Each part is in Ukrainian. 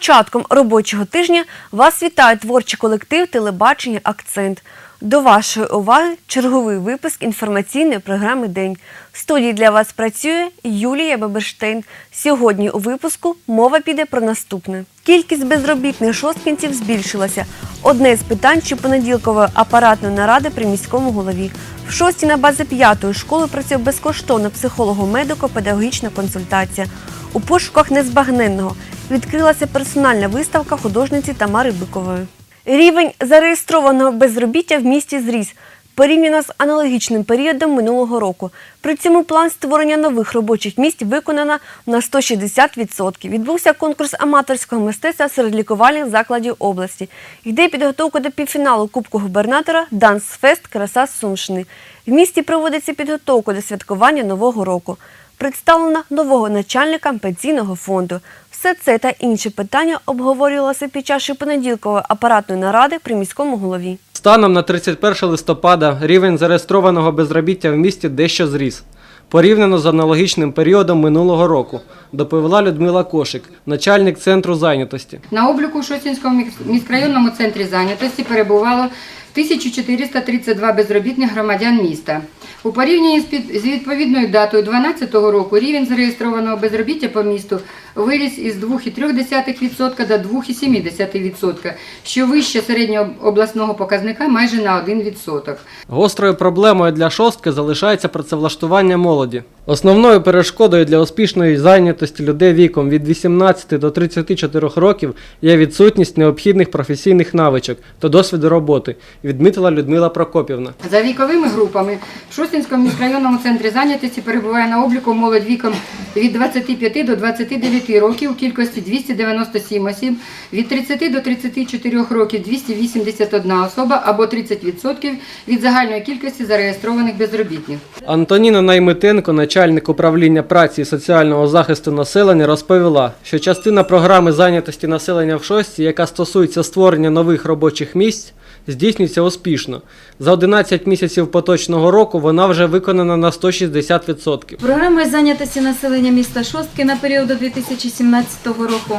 початком робочого тижня вас вітає творчий колектив телебачення Акцент. До вашої уваги черговий випуск інформаційної програми День. В студії для вас працює Юлія Баберштейн. Сьогодні у випуску мова піде про наступне. Кількість безробітних шосткінців збільшилася. Одне з питань щопонеділкової апаратної наради при міському голові. В шостій на базі п'ятої школи працює безкоштовна психолого-медико-педагогічна консультація. У пошуках незбагненного відкрилася персональна виставка художниці Тамари Бикової. Рівень зареєстрованого безробіття в місті зріс порівняно з аналогічним періодом минулого року. При цьому план створення нових робочих місць виконано на 160%. Відбувся конкурс аматорського мистецтва серед лікувальних закладів області. Йде підготовка до півфіналу Кубку губернатора Дансфест Краса Сумщини. В місті проводиться підготовка до святкування Нового року. Представлена нового начальника пенсійного фонду. Все це та інші питання обговорювалося під час щопонеділкової апаратної наради при міському голові. Станом на 31 листопада рівень зареєстрованого безробіття в місті дещо зріс. Порівняно з аналогічним періодом минулого року, доповіла Людмила Кошик, начальник центру зайнятості. На обліку у Шостінському міськрайонному центрі зайнятості перебувало 1432 безробітних громадян міста. У порівнянні з, відповідною датою 2012 року рівень зареєстрованого безробіття по місту виріс із 2,3% до 2,7%, що вище середнього обласного показника майже на 1%. Гострою проблемою для шостки залишається працевлаштування молоді. Основною перешкодою для успішної зайнятості людей віком від 18 до 34 років є відсутність необхідних професійних навичок та досвіду роботи, відмітила Людмила Прокопівна. За віковими групами в Шостинському міськрайонному центрі зайнятості перебуває на обліку молодь віком від 25 до 29 років у кількості 297 осіб, від 30 до 34 років 281 особа або 30% від загальної кількості зареєстрованих безробітних. Антоніна Наймитенко, начальник управління праці і соціального захисту населення, розповіла, що частина програми зайнятості населення в шості, яка стосується створення нових робочих місць, здійснюється успішно. За 11 місяців поточного року вона вже виконана на 160%. Програмою зайнятості населення міста Шостки на період до 2017 року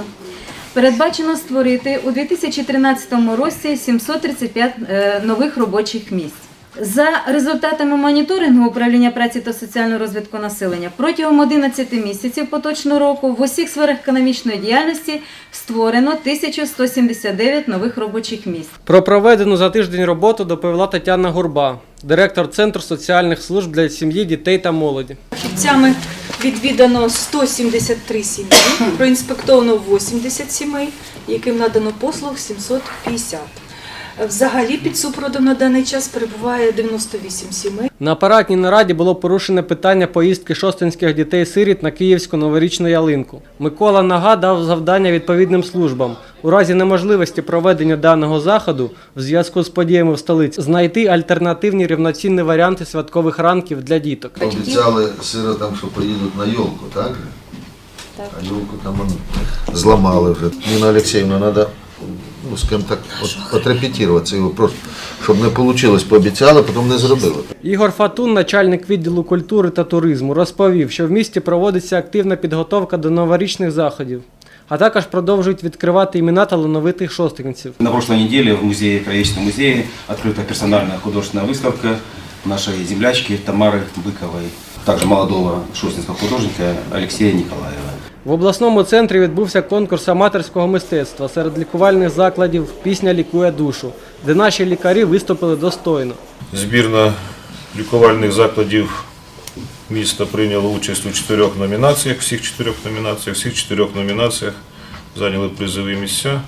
передбачено створити у 2013 році 735 е, нових робочих місць. За результатами моніторингу управління праці та соціального розвитку населення протягом 11 місяців поточного року в усіх сферах економічної діяльності створено 1179 нових робочих місць. Про проведену за тиждень роботу доповіла Тетяна Гурба, директор Центру соціальних служб для сім'ї, дітей та молоді. Фахівцями відвідано 173 сім'ї, проінспектовано 80 сімей, яким надано послуг 750. Взагалі під супродом на даний час перебуває 98 сімей. На апаратній нараді було порушене питання поїздки шостинських дітей-сиріт на київську новорічну ялинку. Микола Нага дав завдання відповідним службам у разі неможливості проведення даного заходу в зв'язку з подіями в столиці знайти альтернативні рівноцінні варіанти святкових ранків для діток. Обіцяли сиротам, що поїдуть на йолку, так же? А йолку там зламали вже. Ніна Олексіївна, треба ну, з ким так от, отрепетувати цей вопрос, щоб не вийшло. Пообіцяли, потім не зробили. Ігор Фатун, начальник відділу культури та туризму, розповів, що в місті проводиться активна підготовка до новорічних заходів, а також продовжують відкривати імена талановитих шостинців. На прошлой неделе в музее, Краеведческом музее открыта персональная художественная выставка нашей землячки Тамары Быковой, также молодого шостинского художника Алексея Николаева. В обласному центрі відбувся конкурс аматорського мистецтва серед лікувальних закладів Пісня лікує душу, де наші лікарі виступили достойно. Збірна лікувальних закладів міста прийняла участь у чотирьох номінаціях, всіх чотирьох номінаціях, всіх чотирьох номінаціях зайняли призові місця.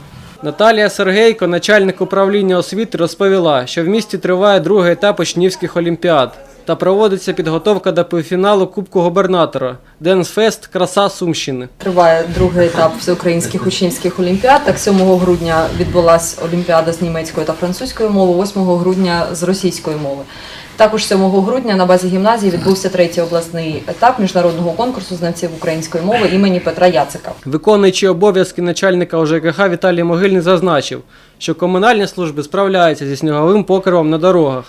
Наталія Сергейко, начальник управління освіти, розповіла, що в місті триває другий етап учнівських олімпіад та проводиться підготовка до півфіналу Кубку губернатора Денсфест Краса Сумщини. Триває другий етап всеукраїнських учнівських олімпіад. Так, 7 грудня відбулася олімпіада з німецької та французької мови, 8 грудня з російської мови. Також 7 грудня на базі гімназії відбувся третій обласний етап міжнародного конкурсу знавців української мови імені Петра Яцика. Виконуючий обов'язки начальника ОЖКХ Віталій Могильний зазначив, що комунальні служби справляються зі сніговим покривом на дорогах.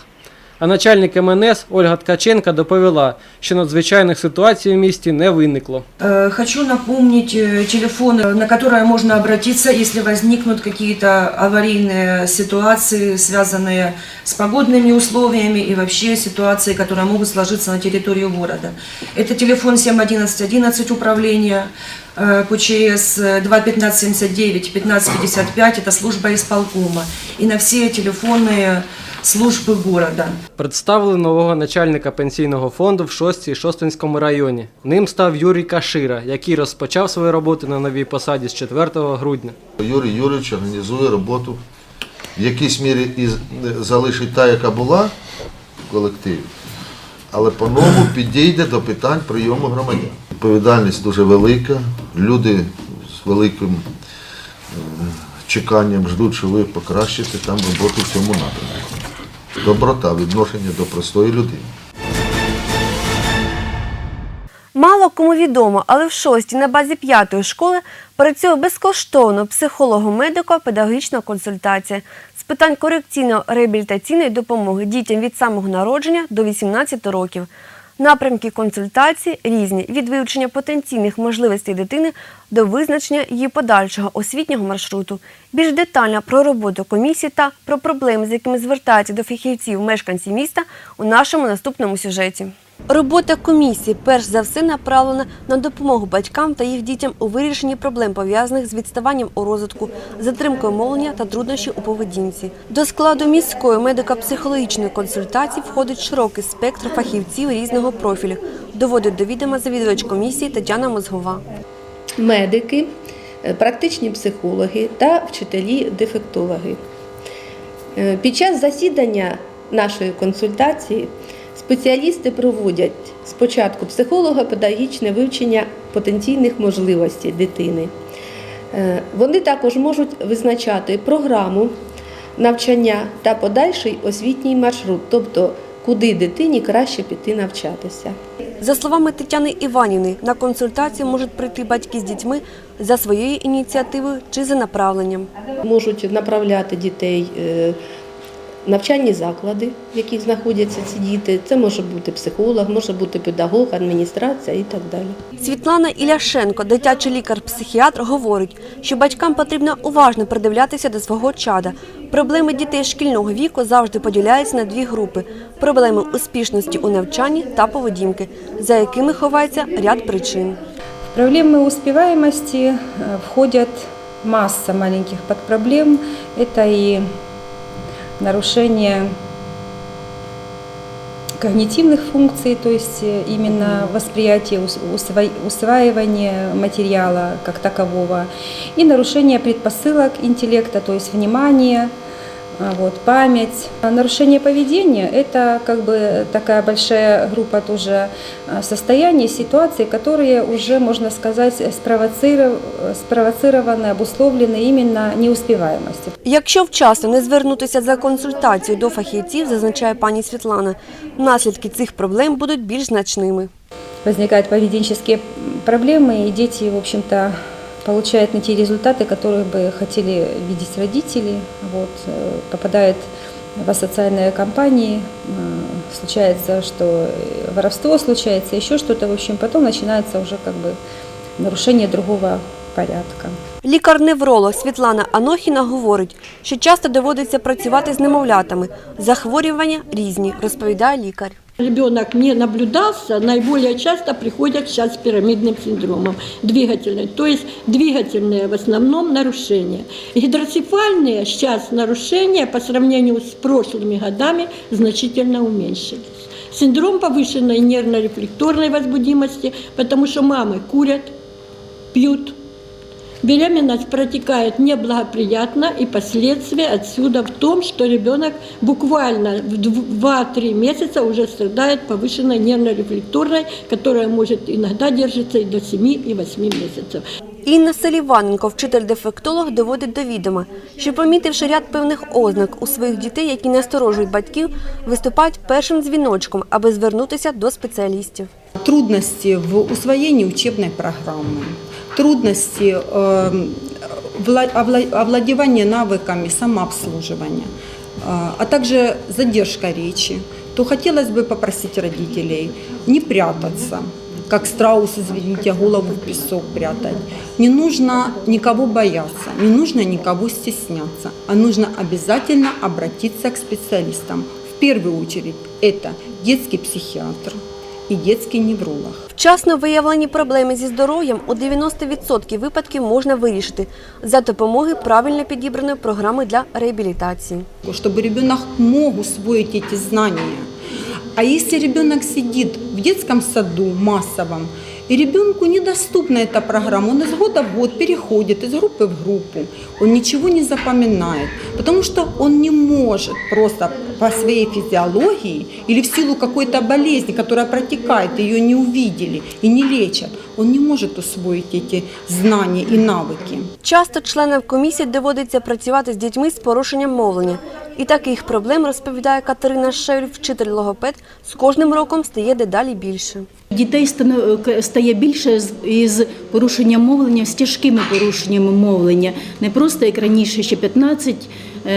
А начальник МНС Ольга Ткаченка доповіла, що надзвичайних ситуацій у місті не виникло. Э, Хочу напомнить э, телефон, э, на который можно обратиться, если возникнут какие-то аварийные ситуации, связанные с погодными условиями и вообще ситуации, которые могут сложиться на территории города. Это телефон 71111 управления э, КУЧС, э, 21579 1555, это служба исполкома. И на все телефонные службы города. Представили нового начальника пенсійного фонду в Шостці і Шостинському районі. Ним став Юрій Кашира, який розпочав свою роботу на новій посаді з 4 грудня. Юрій Юрійович організує роботу в якійсь мірі і залишить та, яка була в колективі, але по-новому підійде до питань прийому громадян. Відповідальність дуже велика, люди з великим чеканням ждуть, що ви покращите там роботу в цьому напрямку. Доброта, відношення до простої людини. Мало кому відомо, але в шостій на базі п'ятої школи працює безкоштовно психолого-медико-педагогічна консультація з питань корекційно-реабілітаційної допомоги дітям від самого народження до 18 років. Напрямки консультації різні від вивчення потенційних можливостей дитини до визначення її подальшого освітнього маршруту. Більш детально про роботу комісії та про проблеми, з якими звертаються до фахівців мешканці міста у нашому наступному сюжеті. Робота комісії перш за все направлена на допомогу батькам та їх дітям у вирішенні проблем, пов'язаних з відставанням у розвитку, затримкою мовлення та труднощі у поведінці. До складу міської медико-психологічної консультації входить широкий спектр фахівців різного профілю, доводить до відома завідувач комісії Тетяна Мозгова. медики, е, практичні психологи та вчителі-дефектологи. Е, Під час засідання нашої консультації спеціалісти проводять спочатку психолого-педагогічне вивчення потенційних можливостей дитини. Е, Вони також можуть визначати програму навчання та подальший освітній маршрут, тобто куди дитині краще піти навчатися. За словами Тетяни Іванівни, на консультацію можуть прийти батьки з дітьми за своєю ініціативою чи за направленням. Можуть направляти дітей е, навчальні заклади, в яких знаходяться ці діти. Це може бути психолог, може бути педагог, адміністрація і так далі. Світлана Іляшенко, дитячий лікар-психіатр, говорить, що батькам потрібно уважно придивлятися до свого чада. Проблеми дітей шкільного віку завжди поділяються на дві групи: проблеми успішності у навчанні та поведінки, за якими ховається ряд причин. В проблемы успеваемости э, входят масса маленьких подпроблем. Это и Нарушение когнитивных функций, то есть э, именно восприятие, усваивание материала как такового, и нарушение предпосылок интеллекта, то есть внимание, вот, память. А Нарушение поведения – это как бы такая большая группа тоже а, состояний, ситуаций, которые уже, можно сказать, спровоциров- спровоцированы, обусловлены именно неуспеваемостью. Якщо вчасно не звернутися за консультацією до фахівців, зазначає пані Світлана, наслідки цих проблем будуть більш значними. Возникают поведенческие проблемы, и дети, в общем-то, получают не те результаты, которые бы хотели видеть родители. Вот, э, попадают в асоциальные компании, э, случается, что э, воровство случается, еще что-то, в общем, потом начинается уже как бы нарушение другого порядка. Лікар-невролог Світлана Анохіна говорить, що часто доводиться працювати з немовлятами. Захворювання різні, розповідає лікар. Ребенок не наблюдался, наиболее часто приходят сейчас с пирамидным синдромом двигательный, то есть двигательные в основном нарушения. Гидроцефальные сейчас нарушения по сравнению с прошлыми годами значительно уменьшились. Синдром повышенной нервно-рефлекторной возбудимости, потому что мамы курят, пьют, Беременность протекает неблагоприятно, и последствия отсюда в том, что ребенок буквально в 2-3 месяца уже страдает повышенной нервно-рефлекторной, которая может иногда держится и до 7 и 8 месяцев. Інна Селіваненко, вчитель-дефектолог, доводить до відома, що помітивши ряд певних ознак у своїх дітей, які насторожують батьків, виступають першим дзвіночком, аби звернутися до спеціалістів. трудности в усвоении учебной программы, трудности э, вла- овла- овладевания навыками самообслуживания, э, а также задержка речи, то хотелось бы попросить родителей не прятаться, как страус, извините, голову в песок прятать. Не нужно никого бояться, не нужно никого стесняться, а нужно обязательно обратиться к специалистам. В первую очередь это детский психиатр и детский невролог. Вчасно виявлені проблеми зі здоров'ям у 90% випадків можна вирішити за допомогою правильно підібраної програми для реабілітації. Щоб дитина мог освоїти ці знання. А якщо дитина сидить в дитячому саду массовом, и ребенку недоступна эта программа, он из года в год переходит из группы в группу, он ничего не запоминает, потому что он не может просто по своей физиологии или в силу какой-то болезни, которая протекает, ее не увидели и не лечат, он не может усвоить эти знания и навыки. Часто членам комісії доводиться працювати з дітьми з порушенням мовлення. І таких проблем, розповідає Катерина Шель, вчитель логопед, з кожним роком стає дедалі більше. Дітей стає більше із порушенням мовлення, з тяжкими порушеннями мовлення. Не просто як раніше, ще 15, е,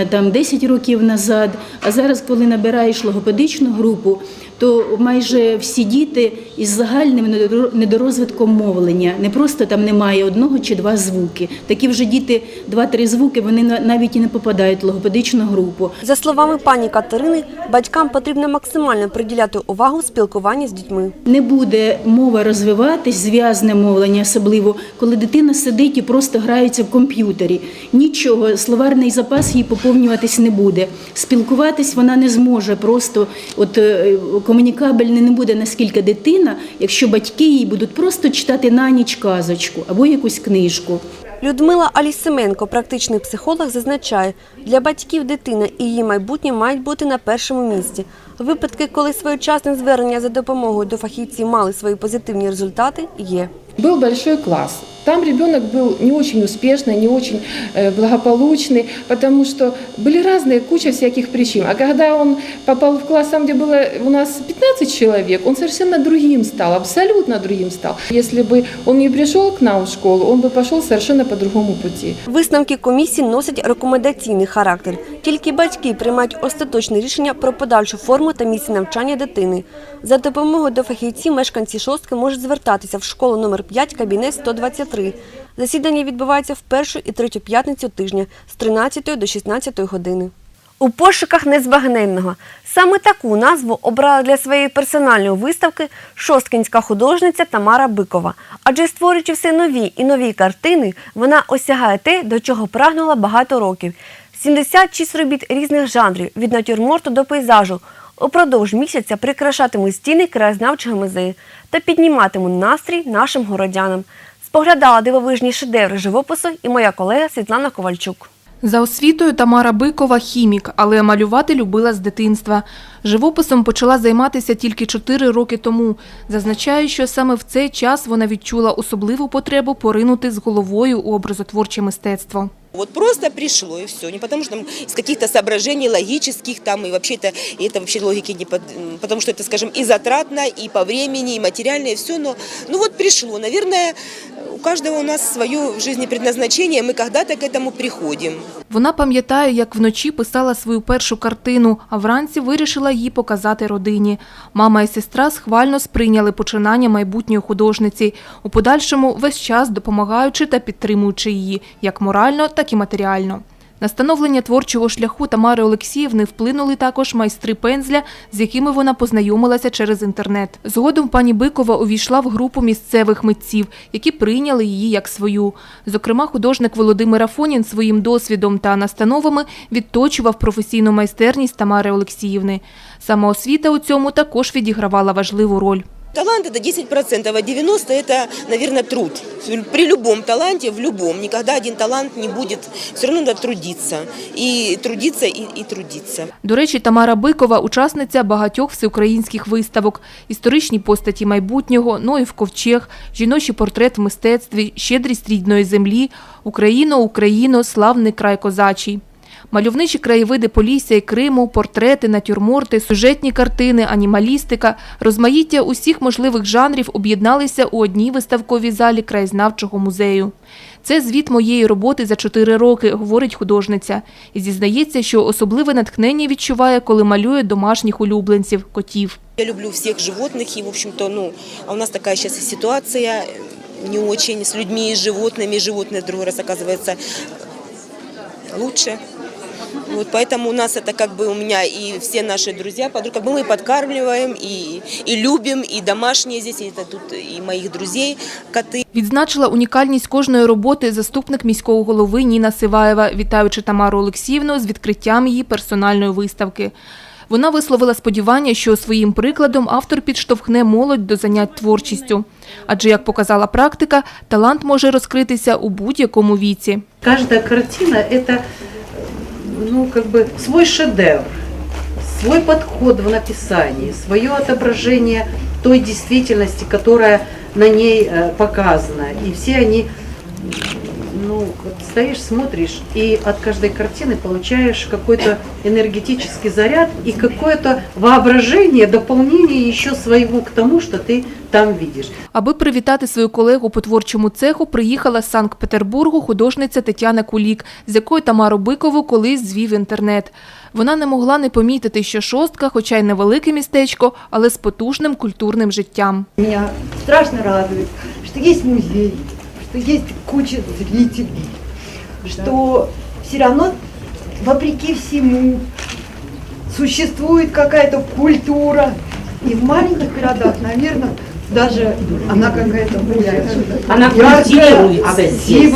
там 10 років назад. А зараз, коли набираєш логопедичну групу, то майже всі діти із загальним недоро- недорозвитком мовлення. Не просто там немає одного чи два звуки. Такі вже діти, два-три звуки, вони на- навіть і не попадають в логопедичну групу. За словами пані Катерини, батькам потрібно максимально приділяти увагу спілкуванню з дітьми. Не буде мова розвиватись, зв'язне мовлення, особливо коли дитина сидить і просто грається в комп'ютері. Нічого, словарний запас їй поповнюватись не буде. Спілкуватись вона не зможе. Просто от е, комунікабельне не буде наскільки дитина, якщо батьки їй будуть просто читати на ніч казочку або якусь книжку. Людмила Алісименко, практичний психолог, зазначає, для батьків дитина і її майбутнє мають бути на першому місці. Випадки, коли своєчасне звернення за допомогою до фахівців мали свої позитивні результати, є. Был большой класс. Там ребенок был не очень успешный, не очень э, благополучный, потому что были разные, куча всяких причин. А когда он попал в класс, там, где было у нас 15 человек, он совершенно другим стал, абсолютно другим стал. Если бы он не пришел к нам в школу, он бы пошел совершенно по другому пути. Висновки комісії носять рекомендаційний характер. Тільки батьки приймають остаточне рішення про подальшу форму та місце навчання дитини. За допомогою до фахівців мешканці шостки можуть звертатися в школу номер 5, кабінет 123. Засідання відбувається в першу і третю п'ятницю тижня з 13 до 16 години. У пошуках незбагненного. Саме таку назву обрала для своєї персональної виставки шосткінська художниця Тамара Бикова. Адже створюючи все нові і нові картини, вона осягає те, до чого прагнула багато років. 76 робіт різних жанрів від натюрморту до пейзажу. Упродовж місяця прикрашатиму стіни краєзнавчого музею та підніматиму настрій нашим городянам. Споглядала дивовижні шедеври живопису і моя колега Світлана Ковальчук. За освітою Тамара Бикова хімік, але малювати любила з дитинства. Живописом почала займатися тільки 4 роки тому. Зазначає, що саме в цей час вона відчула особливу потребу поринути з головою у образотворче мистецтво. Вот просто пришло и все, не потому что там из каких-то соображений логических там и вообще это, и это вообще логики не под, м, потому что это, скажем, и затратно, и по времени, и материально, и все, но ну вот пришло, наверное, у кожного у нас своє в житті предназначення, ми когда-то к этому приходимо. Вона пам'ятає, як вночі писала свою першу картину, а вранці вирішила її показати родині. Мама і сестра схвально сприйняли починання майбутньої художниці, у подальшому весь час допомагаючи та підтримуючи її як морально, так і матеріально. На становлення творчого шляху Тамари Олексіївни вплинули також майстри пензля, з якими вона познайомилася через інтернет. Згодом пані Бикова увійшла в групу місцевих митців, які прийняли її як свою. Зокрема, художник Володимир Афонін своїм досвідом та настановами відточував професійну майстерність Тамари Олексіївни. Самоосвіта у цьому також відігравала важливу роль. Талант это 10%, а 90% это, наверное, труд. При любом таланте, в любом, никогда один талант не будет, все равно надо трудиться. И трудиться, и, и трудиться. До речі, Тамара Бикова – учасниця багатьох всеукраїнських виставок, історичні постаті майбутнього, Ноїв ковчег, жіночий портрет в мистецтві, щедрість рідної землі, Україно, Україно, славний край козачий. Мальовничі краєвиди Полісся і Криму, портрети, натюрморти, сюжетні картини, анімалістика, розмаїття усіх можливих жанрів об'єдналися у одній виставковій залі краєзнавчого музею. Це звіт моєї роботи за чотири роки, говорить художниця. І зізнається, що особливе натхнення відчуває, коли малює домашніх улюбленців котів. Я люблю всех животных, и, в общем-то, ну, а у нас такая сейчас и ситуация э, не очень с людьми и с животными. Животные в другой раз оказывается лучше. Вот поэтому у нас это как бы у меня и все наши друзья, подруги, как бы мы и подкармливаем, и, и любим, и домашние здесь, и это тут и моих друзей коты. Відзначила унікальність кожної роботи заступник міського голови Ніна Сиваєва, вітаючи Тамару Олексіївну з відкриттям її персональної виставки. Вона висловила сподівання, що своїм прикладом автор підштовхне молодь до занять творчістю. Адже, як показала практика, талант може розкритися у будь-якому віці. Каждая картина – это ну, как бы свой шедевр, свой подход в написании, свое отображение той действительности, которая на ней э, показана. И все они, ну, вот стоишь, смотришь, и от каждой картины получаешь какой-то энергетический заряд и какое-то воображение, дополнение еще своего к тому, что ты там видишь. Аби привітати свою колегу по творчому цеху, приїхала з Санкт-Петербургу художниця Тетяна Кулік, з якою Тамару Бикову колись звів інтернет. Вона не могла не помітити, що шостка, хоча й невелике містечко, але з потужним культурним життям. Меня страшно радует, что есть музей, Что есть куча зрителей, что все равно, вопреки всему, существует какая-то культура. И в маленьких городах, наверное, даже она какая-то более Она яркая, культивируется здесь.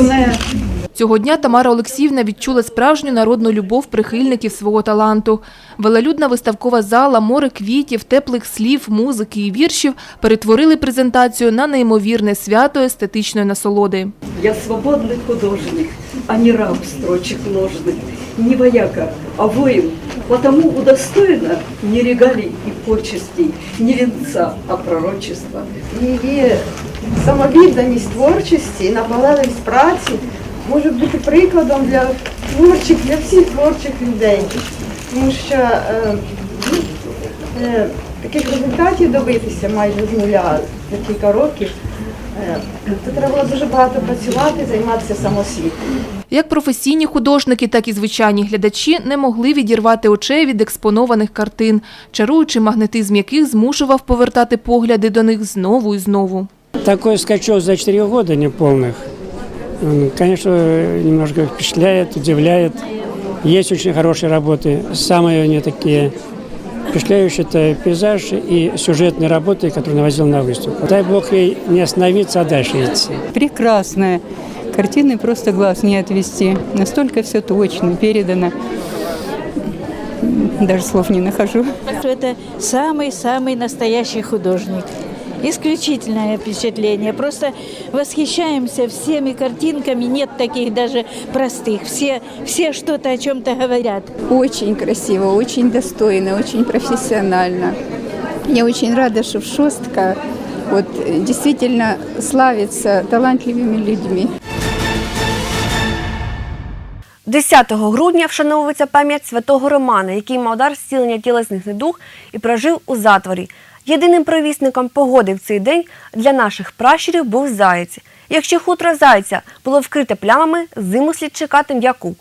Цього дня Тамара Олексіївна відчула справжню народну любов прихильників свого таланту. Велелюдна виставкова зала, море квітів, теплих слів, музики і віршів перетворили презентацію на неймовірне свято естетичної насолоди. Я свободный художник, а не раб строчек ложных, не вояка, а воин, потому удостоена не регалий и почестей, не венца, а пророчества. Її самовідданість творчості і наполегливість праці можуть бути прикладом для творчих, для всіх творчих людей. Тому що е, ну, е, таких результатів добитися майже з нуля за кілька років, е, то треба було дуже багато працювати, займатися самосвітом. Як професійні художники, так і звичайні глядачі не могли відірвати очей від експонованих картин, чаруючий магнетизм яких змушував повертати погляди до них знову і знову. Такой скачок за 4 года неполных, конечно, немножко впечатляет, удивляет. Есть очень хорошие работы. Самые они такие впечатляющие – это пейзаж и сюжетные работы, которые навозил на выставку. Дай Бог ей не остановиться, а дальше идти. Прекрасная. Картины просто глаз не отвести. Настолько все точно передано. Даже слов не нахожу. Это самый-самый настоящий художник. Исключительное впечатление. Просто восхищаемся всеми картинками. Нет таких даже простых. Все, все что-то о чем-то говорят. Очень красиво, очень достойно, очень профессионально. Я очень рада, что Шостка вот, э, действительно славится талантливыми людьми. 10 грудня вшановується пам'ять святого Романа, який мав дар зцілення тілесних недуг і прожив у затворі. Єдиним провісником погоди в цей день для наших пращурів був заєць. Якщо хутро зайця було вкрите плямами, зиму слід чекати м'яку.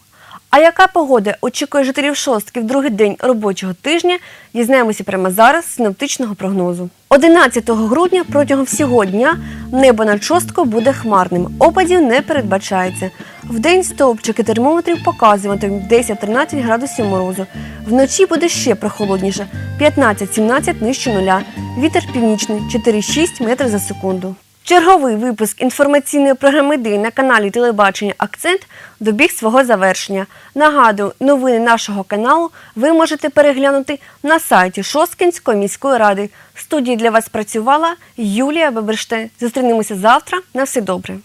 А яка погода очікує жителів шостки в другий день робочого тижня, дізнаємося прямо зараз з синоптичного прогнозу. 11 грудня протягом всього дня небо над шосткою буде хмарним. Опадів не передбачається. Вдень стовпчики термометрів показуватимуть 10-13 градусів морозу. Вночі буде ще прохолодніше 15-17 нижче нуля. Вітер північний 4-6 метрів за секунду. Черговий випуск інформаційної програми День на каналі Телебачення Акцент добіг свого завершення. Нагадую, новини нашого каналу ви можете переглянути на сайті Шосткінської міської ради. В студії для вас працювала Юлія Беберштейн. Зустрінемося завтра. На все добре.